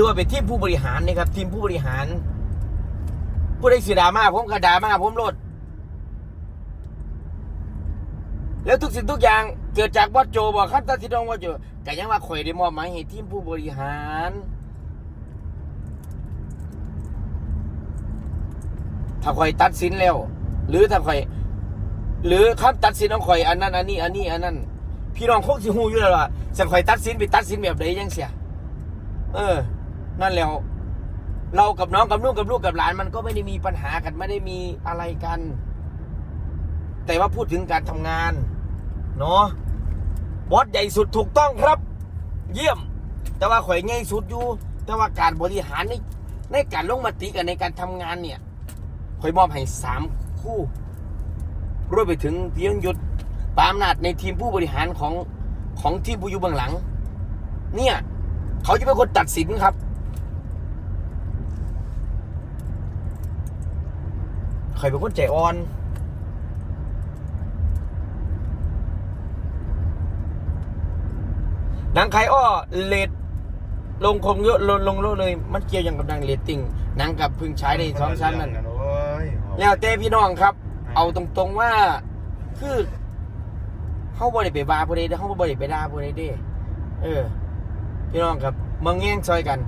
ถือว่าเป็นทีมผู้บริหารนะครับ ทีมผู้บริหาร ผู้ได้สีดาม่าผมก็ดาม่าผมโลดแล้วทุกสิ่งทุกอย่างเกิดจากบอสโจบอกครับตัดสินองบอสโจแต่ยังว่าข่อยได้มอบหมายให้ทีมผู้บริหารถ้าข่อยตัดสินแล้ว หรือถ้าข่อยหรือคำตัดสินของข่อยอันนั้น อันนี้ อันนี้ อันนั้น พี่น้องคงสิฮูอยู่แล้วล่ะสังข่อยตัดสินไปตัดสินแบบใดยังเสีย เออ นั่นแล้ว เรากับน้องกับลูกกับลูกกับหลานมันก็ไม่ได้มีปัญหากันไม่ได้มีอะไรกัน แต่ว่าพูดถึงการทำงาน เนาะบอสใหญ่สุดถูกต้องครับ เยี่ยม แต่ว่าข่อยง่ายสุดอยู่ แต่ว่าการบริหารในในการลงมติกันในการทำงานเนี่ยข่อยมอบให้สามคู่รวมไปถึงเพียงหยุทธปาอำนาจในทีมผู้บริหารของของทีมผู้อยู่เบื้องหลัง เนี่ย เขาจะเป็นคนตัดสินครับ ใครเป็นคนใจอ่อนหนังใครอ้อเลดลงคงเยอะลงลงเยอะเลย มันเกี่ยวอย่างกับหนังเลตติ้งหนังกับเพึ่งใช้ในสองชั้นนั่นโอ้ยแล้วแต่พี่น้องครับ เอาตรงๆว่า คือเขาบริไปบาผู้ใดเด้อเขาบริไปด่าผู้ใดเด้ เออ พี่น้องครับเมืองแง่งซอยกัน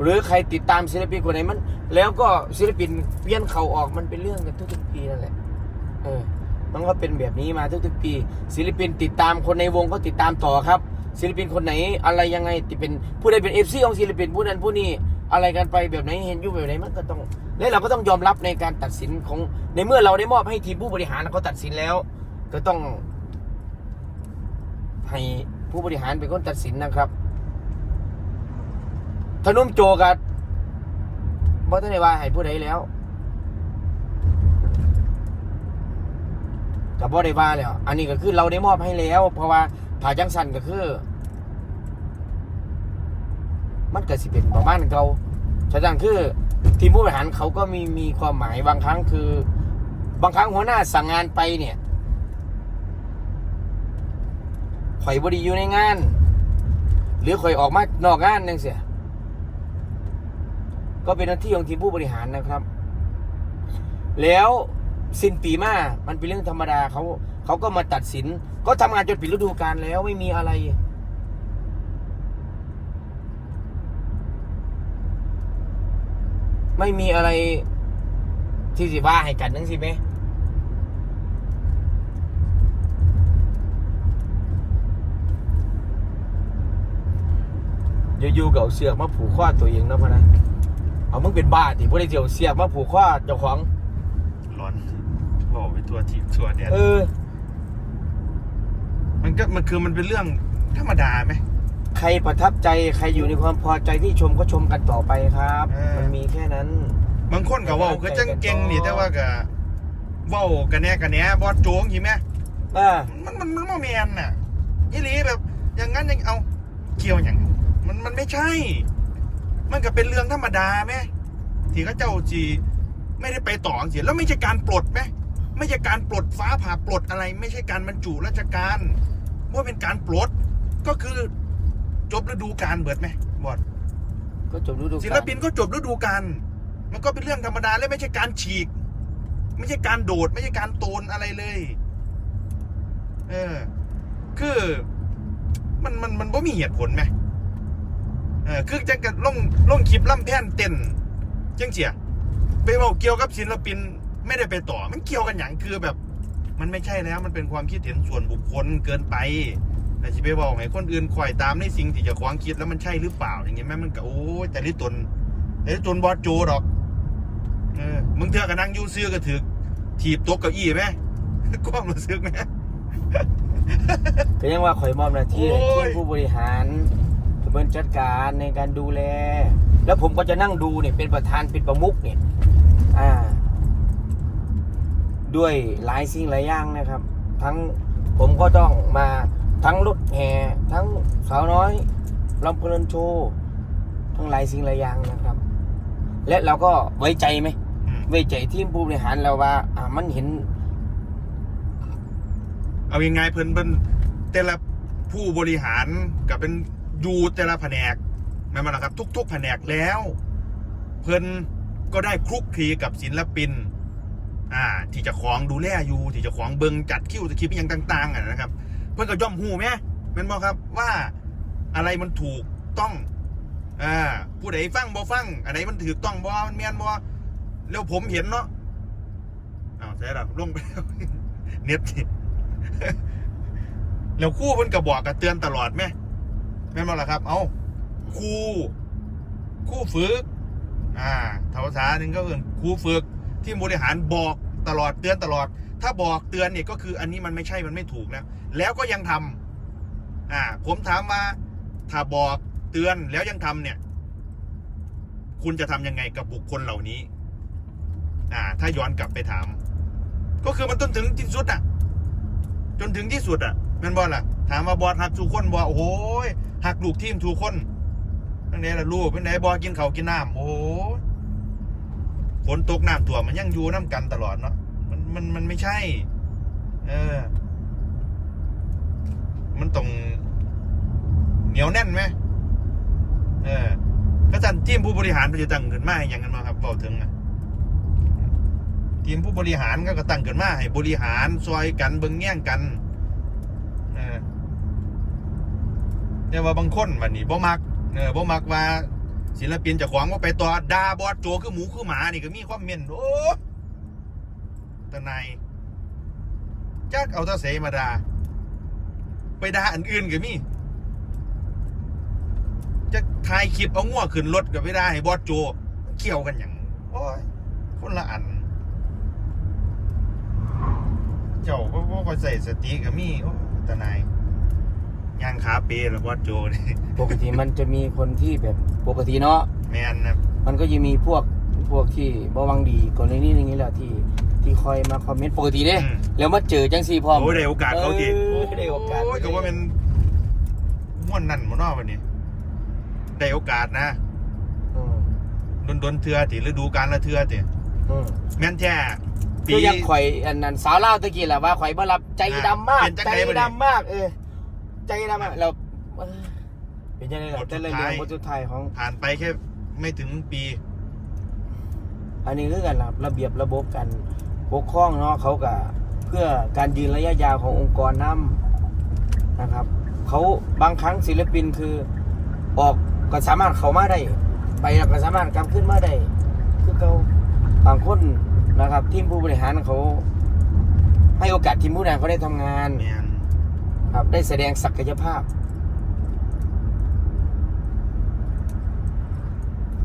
หรือใครติดตามศิลปินคนไหนมัน แล้วก็ศิลปินเวียนเขาออกมันเป็นเรื่องกันทุกๆปีนั่นแหละเออมันก็เป็นแบบนี้มาทุกๆปี ศิลปินติดตามคนในวงก็ติดตามต่อครับ ศิลปินคนไหนอะไรยังไงติเป็นผู้ใดเป็นเอฟซีของศิลปินผู้นั้นผู้นี้อะไรกันไปแบบไหนเห็นยู่แบบไหนมันก็ต้อง และเราก็ต้องยอมรับในการตัดสินของในเมื่อเราได้มอบให้ทีมผู้บริหารเขาตัดสินแล้ว ก็ต้องให้ผู้บริหารเป็นคนตัดสินนะครับ ทนุ่มโจกับบอสได้ว่าให้ผู้ใดแล้วกับบอได้ว่าแล้ว อันนี้ก็คือเราได้มอบให้แล้ว เพราะว่าผ่าจังสันก็คือ มันเกิดสิเป็นประมาณเก่าฉะนั้นคือ ทีมผู้บริหารเขาก็มีมีความหมายบางครั้งคือ บางครั้งหัวหน้าสั่งงานไปเนี่ยข่อยบดีอยู่ในงาน หรือข่อยออกมานอกงานนั่นเสีย ก็เป็นหน้าที่ของทีมผู้บริหารนะครับ แล้วสิ้นปีมา มันเป็นเรื่องธรรมดาเขาเขาก็มาตัดสิน ก็ทำงานจนปิดฤดูกาลแล้วไม่มีอะไร ไม่มีอะไรที่สิว่าให้กันนั่งสิไหมอยู่ๆก็เอาเสือกมาผูกข้อตัวเองนะพะนะ เอามึงเป็นบ้าดิพวกได้เจียวเสือกมาผูกข้อเจ้าของ ร้อนบอกไปตัวทีตัวเนี่ยเออ มันก็มันคือมันเป็นเรื่องธรรมดาไหม ใครประทับใจใครอยู่ในความพอใจที่ชมก็ชมกันต่อไปครับ เออ มันมีแค่นั้น บางคนก็เว่าคือจังเก่งนี่แต่ว่าก็เว้ากันแน่กันแน่บอสโจงใช่ไหมอ่า มันมันมันมันแมนน่ะยี่หลีแบบ อย่างนั้นยังเอาเกี่ยวอย่างมันมันไม่ใช่ มันก็เป็นเรื่องธรรมดาไหมที่เขาเจ้าจีไม่ได้ไปต่อเสียแล้วไม่ใช่การปลดไหมไม่ใช่การปลดฟ้าผ่าปลดอะไร ไม่ใช่การบรรจุราชการว่าเป็นการปลดก็คือจบฤดูกาลเบิดไหมบอดก็จบฤดูกาลศิลปินก็จบฤดูกาลมันก็เป็นเรื่องธรรมดาและไม่ใช่การฉีก ไม่ใช่การโดด ไม่ใช่การโตนอะไรเลย เออ คือ มันมันมันบ่มีเหตุผลไหม เออคือจังกันลงลงคลิปล่ำแพนเต้นจังเสียไปบอกเกี่ยวกับศิลปินไม่ได้ไปต่อ มันเกี่ยวกันอย่างคือแบบ มันไม่ใช่แล้วมันเป็นความคิดเห็นส่วนบุคคลเกินไปแต่ที่ไปบอกให้คนอื่นคอยตามในสิ่งที่จะควางคิดแล้วมันใช่หรือเปล่า อย่างเงี้ยแม่มันก็โอ้แต่ลิตนแต่ลิตนบอสโจดอกเออมึงเถอะกับนั่งยูซื้อก็ถือถีบโต๊ะเก้าอี้ไหมความรู้สึกไหมก็ยังว่าข่อยมอบหน้าที่ทียมผู้บริหาร เป็นคนจัดการในการดูแล แล้วผมก็จะนั่งดูเนี่ยเป็นประธานเป็นประมุขเนี่ยอ่า ด้วยหลายสิ่งหลายอย่างนะครับ ทั้งผมก็ต้องมาทั้งรถแห่ทั้งสาวน้อยลำเพลินโชว์ทั้งหลายสิ่งหลายอย่างนะครับ และเราก็ไว้ใจไหมอืมไว้ใจทีมผู้บริหารเราว่า อ่ามันเห็น เอายังไงเพิ่นเพิ่นแต่ละผู้บริหารกับเป็น อยูแต่ละแผนกแม่นบ่ล่ะครับ ทุก ๆ แผนกแล้ว เพิ่นก็ได้คลุกคลีกับศิลปิน อ่า ที่จะของดูแลอยู่ ที่จะของเบิงจัดคิวสคริปต์อย่างต่างๆอะนะครับ เพิ่นก็ย่อมหูแม่แม่นบ่ครับว่าอะไรมันถูกต้องอ่าผู้ใดฟังบ่ฟังอันไหนมันถูกต้องบ่มันแม่นบ่แล้วผมเห็นเนาะอ้าวใช่ละลงไปแล้วเน็ตนี่แล้วคู่เพิ่นก็บอกกับเตือนตลอดแม่ แม่นบ่ล่ะครับ เอ้าครูครูฝึก อ่าภาษาหนึ่งก็คือครูฝึกที่บริหารบอกตลอดเตือนตลอด ถ้าบอกเตือนเนี่ยก็คืออันนี้มันไม่ใช่มันไม่ถูกแล้ว แล้วก็ยังทำอ่า ผมถามว่าถ้าบอกเตือนแล้วยังทำเนี่ย คุณจะทำยังไงกับบุคคลเหล่านี้ อ่า ถ้าย้อนกลับไปถาม ก็คือมันจนถึงที่สุดอะ จนถึงที่สุดอะแม่นบอล่ะ ถามว่าบอสหักทุกคนบอโอ้โหย หักลูกทีมทุกคนนั่นเองล่ะลูกเป็นไหนบอกินเขากินน้ำโอ้ฝนตกน้ำท่วมมันยังอยู่น้ำกันตลอดเนาะมันมันมันไม่ใช่ เออ มันต้องเหนียวแน่นไหมเออก็จันทีมผู้บริหารไปจะตั้งขึ้นมาให้หยังกันมาครับเบาถึงอะทีมผู้บริหารก็ก็ตั้งขึ้นมาให้บริหารซอยกันเบิ่งแย่งกันเออ แต่ว่าบางคนวันนี้บ่มักเออบ่มักว่าศิลปินเจะขวางว่าไปต่อดาบอดโจคือหมูคือหมานี่ก็มีความเม่นโอ้ตะนายจักเอาตาเสมาดา ไปดาอันอื่นก็มีจะถ่ายคลิปเอาง่วขึ้นรถกับไม่ได้ให้บอสโจเกี่ยวกันอย่างโอ้ยคนละอัน เจ้าก็ก็ใส่สติกับมีโอ้ตานาย ยางขาเปแล้วบอสโจนี่ปกติมันจะมีคนที่แบบปกติเนาะแมนนะมันก็จะมีพวกพวกที่บ่หวังดีกรณีอย่างนี้แหละที่ที่คอยมาคอมเมนต์ปกติเด้อืมแล้วมาเจอจังซี่พร้อมโอ้ยได้โอกาสเขาดีเออได้โอกาสโอ้ยก็ว่าเป็นม่วนนั่นมานอวันนี้ได้โอกาสนะอืมดนดนๆเทือติฤดูกาลละเทือติอืมแม่นแท้ปีคือยังข่อยอันนั้นสาวเล่าวตะกี้แหละว่าข่อยบ่รับใจดำมากเป็นจังใจไงบัดนี้ดำมากเออ ใจดำมากเราเออเป็นยังไงล่ะบทสุแต่ดละท้ายเรื่องบทสุดท้ายของ ผ่านไปแค่ไม่ถึงปี อันนี้คือกันครับระเบียบระบบกันปกครองเนาะเขาก็เพื่อการยืนระยะยาวขององค์กรน้ำนะครับ เขาบางครั้งศิลปินคือออกก็สามารถเข้ามาได้ ไปแล้วก็สามารถกลับขึ้นมาได้คือเขาบางคนนะครับ ทีมผู้บริหารเขา ให้โอกาสทีมผู้บริหารเขาได้ทำงาน แมน ครับได้แสดงศักยภาพ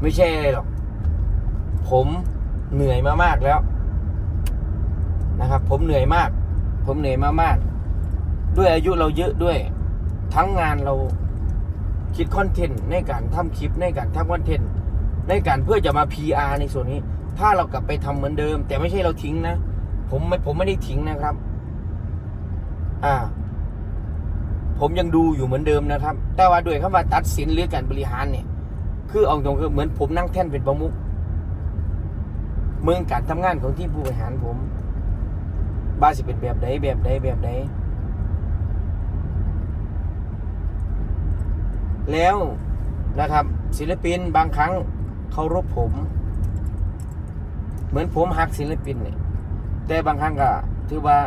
ไม่ใช่หรอก ผมเหนื่อยมามากแล้วนะครับ ผมเหนื่อยมาก ผมเหนื่อยมามาก ด้วยอายุเราเยอะด้วย ทั้งงานเราคิดคอนเทนต์ในการทำคลิปในการทำคอนเทนต์ในการเพื่อจะมา PR ในส่วนนี้ ถ้าเรากลับไปทำเหมือนเดิม แต่ไม่ใช่เราทิ้งนะ ผมไม่ผมไม่ได้ทิ้งนะครับ อ่า ผมยังดูอยู่เหมือนเดิมนะครับ แต่ว่าด้วยคำว่าตัดสินหรือการบริหารเนี่ย คือเอาตรงคือเหมือนผมนั่งแท่นเป็นประมุขเมืองการทำงานของที่ผู้บริหารผมบ้าสิเป็นแบบใดแบบใดแบบใดแล้วนะครับ ศิลปินบางครั้งเคารพผม เหมือนผมหักศิลปินเนี่ยแต่บางครั้งก็ถือว่า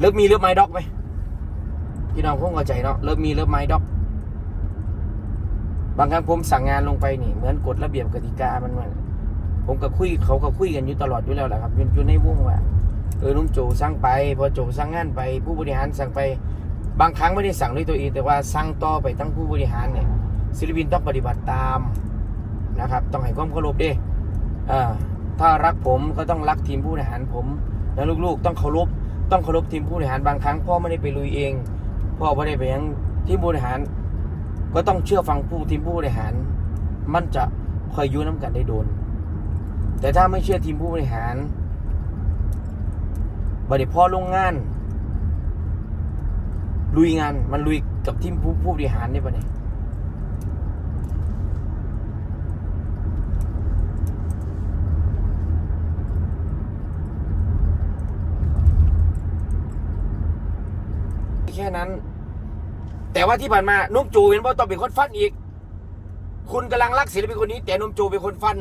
เลิกมีเลิกไม้ด็อกไหมพี่น้องคงเข้าใจเนาะเลิกมีเลิกไม้ด็อก บางครั้งผมสั่งงานลงไปนี่เหมือนกฎระเบียบกติกามันมันผมก็คุยเขาก็คุยกันอยู่ตลอดอยู่แล้วแหละครับอยู่อยู่ในวงว่าเออลุงโจสั่งไปพอโจสั่งงานไป ผู้บริหารสั่งไปบางครั้งไม่ได้สั่งด้วยตัวเองแต่ว่าสั่งต่อไปทั้งผู้บริหารเนี่ยศิลปินต้องปฏิบัติตามนะครับต้องให้ความเคารพด้อ่าถ้ารักผมก็ต้องรักทีมผู้บริหารผม แล้วลูกๆต้องเคารพ ต้องเคารพทีมผู้บริหารบางครั้งพ่อไม่ได้ไปลุยเอง พ่อไม่ได้ไปยังทีมผู้บริหาร ก็ต้องเชื่อฟังผู้ทีมผู้บริหาร มันจะคอยยุ่น้ำกันได้โดน แต่ถ้าไม่เชื่อทีมผู้บริหารบัดเดี๋ยวพ่อลงงาน ลุยงานมันลุยกับทีมผู้ผู้บริหารได้ปะเนี่ย ค่นั้น แต่ว่าที่ผ่านมานุ่มโจเห็นว่าต้องเป็นคนฟันอีก คุณกำลังรักศิลปินคนนี้ แต่นุ่มโจเป็นคนฟัน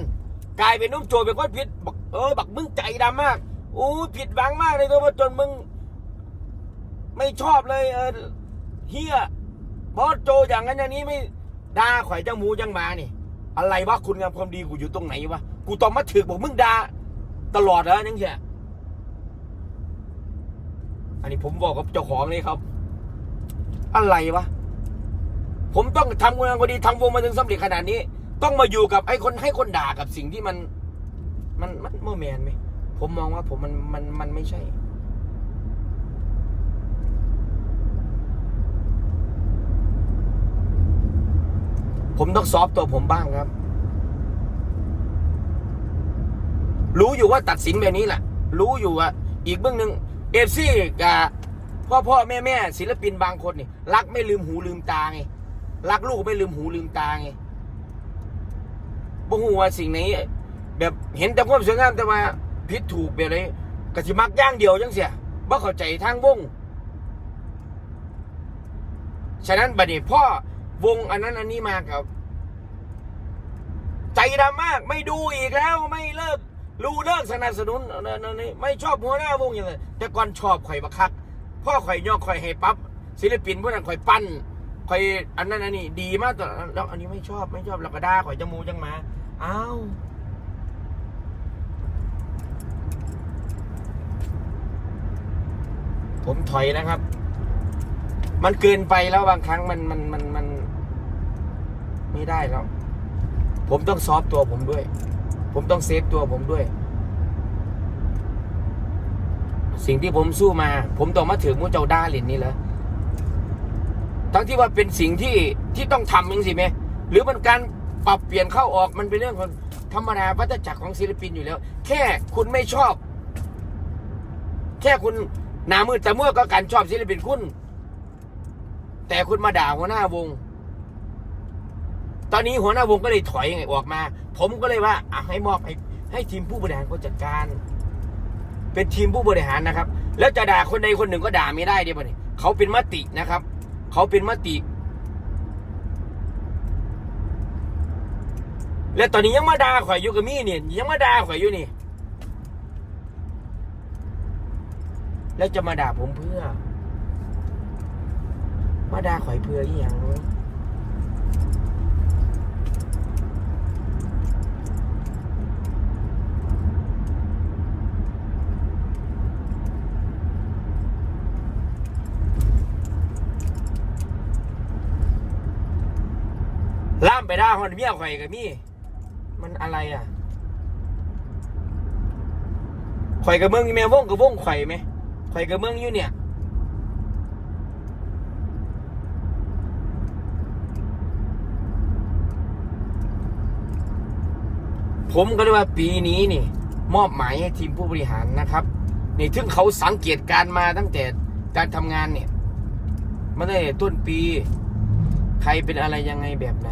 กลายเป็นนุ่มโจเป็นคนผิดบอกเออบักมึงใจดำมากโอ้ผิดหวังมากเลยตัวว่าจนมึง ไม่ชอบเลย เออเฮียบอสโจอย่างนั้นอย่างนี้ไม่ด่าข่อยจังหมูจังมานี่ อะไรวะคุณงามความดีกูอยู่ตรงไหนวะกูต้องมาถึกบอกมึงด่าตลอดเหรอนั่งเหี้ยอันนี้ผมบอกกับเจ้าของเลยครับ อะไรวะ ผมต้องทำงานพอดีทำวงมาถึงสำเร็จขนาดนี้ ต้องมาอยู่กับไอ้คนให้คนด่ากับสิ่งที่มัน มันมันโมแมนไหมผมมองว่าผมมันมันมันไม่ใช่ ผมต้องซอฟต์ตัวผมบ้างครับ รู้อยู่ว่าตัดสินแบบนี้แหละรู้อยู่ว่าอีกเบื้องหนึ่งเอฟซีกับ พ่อพ่อแม่แม่ศิลปินบางคนนี่รักไม่ลืมหูลืมตาไงรักลูกไม่ลืมหูลืมตาไงบ่ฮู้ว่าสิ่งนี้แบบเห็นแต่ความสวยงามแต่ว่าผิดถูกแบบไหนกะสิมักย่างเดียวจังเสียบ่เข้าใจทางวงฉะนั้นบัดนี้พ่อวงอันนั้นอันนี้มาครับ ใจดำมากไม่ดูอีกแล้วไม่เลิกรู้เลิกสนับสนุนนนนี่ไม่ชอบหัวหน้าวงอย่างไรแต่ก่อนชอบข่อยบักคัก พ่อข่อยย่อข่อยให้ปั๊บศิลปินพวกนั้นข่อยปั้นข่อยอันนั้นอันนี้ดีมากแต่แล้วอันนี้ไม่ชอบไม่ชอบแล้วก็ด่าข่อยจมูกจังมาอ้าวผมถอยนะครับ มันเกินไปแล้วบางครั้งมันมันมันมันไม่ได้แล้ว ผมต้องซอฟต์ตัวผมด้วย ผมต้องเซฟตัวผมด้วย สิ่งที่ผมสู้มา ผมต้องมาถึงมูเจ้าด้าเหรียญนี่แหละทั้งที่ว่าเป็นสิ่งที่ที่ต้องทำจริงสิไหมหรือมันการปรับเปลี่ยนเข้าออกมันเป็นเรื่องของธรรมดาวัฏจักรของศิลปินอยู่แล้ว แค่คุณไม่ชอบ แค่คุณหนามืดแต่เมื่อก็การชอบศิลปินคุณ แต่คุณมาด่าหัวหน้าวง ตอนนี้หัวหน้าวงก็เลยถอยไงออกมา ผมก็เลยว่าให้มอบให้ให้ทีมผู้บริหารเขาจัดการ เป็นทีมผู้บริหารนะครับ แล้วจะด่าคนใดคนหนึ่งก็ด่าไม่ได้เดี๋ยวนี้เขาเป็นมตินะครับ เขาเป็นมติ และตอนนี้ยังมาด่าข่อยอยู่กับมี่เนี่ยยังมาด่าข่อยอยู่นี่ แล้วจะมาด่าผมเพื่อ มาด่าข่อยเพื่ออีหยังวะล่าม ไปด่าฮอนเมียข่อยกับมี่มันอะไรอะข่อยกับเมืองแม่วงกับวงข่อยไหมข่อยกับเมืองอยู่เนี่ยผมก็เลยว่าปีนี้นี่ มอบหมายให้ทีมผู้บริหารนะครับนี่ถึงเขาสังเกตการมาตั้งแต่การทำงานเนี่ยมาได้ต้นปี ใครเป็นอะไรยังไงแบบไหน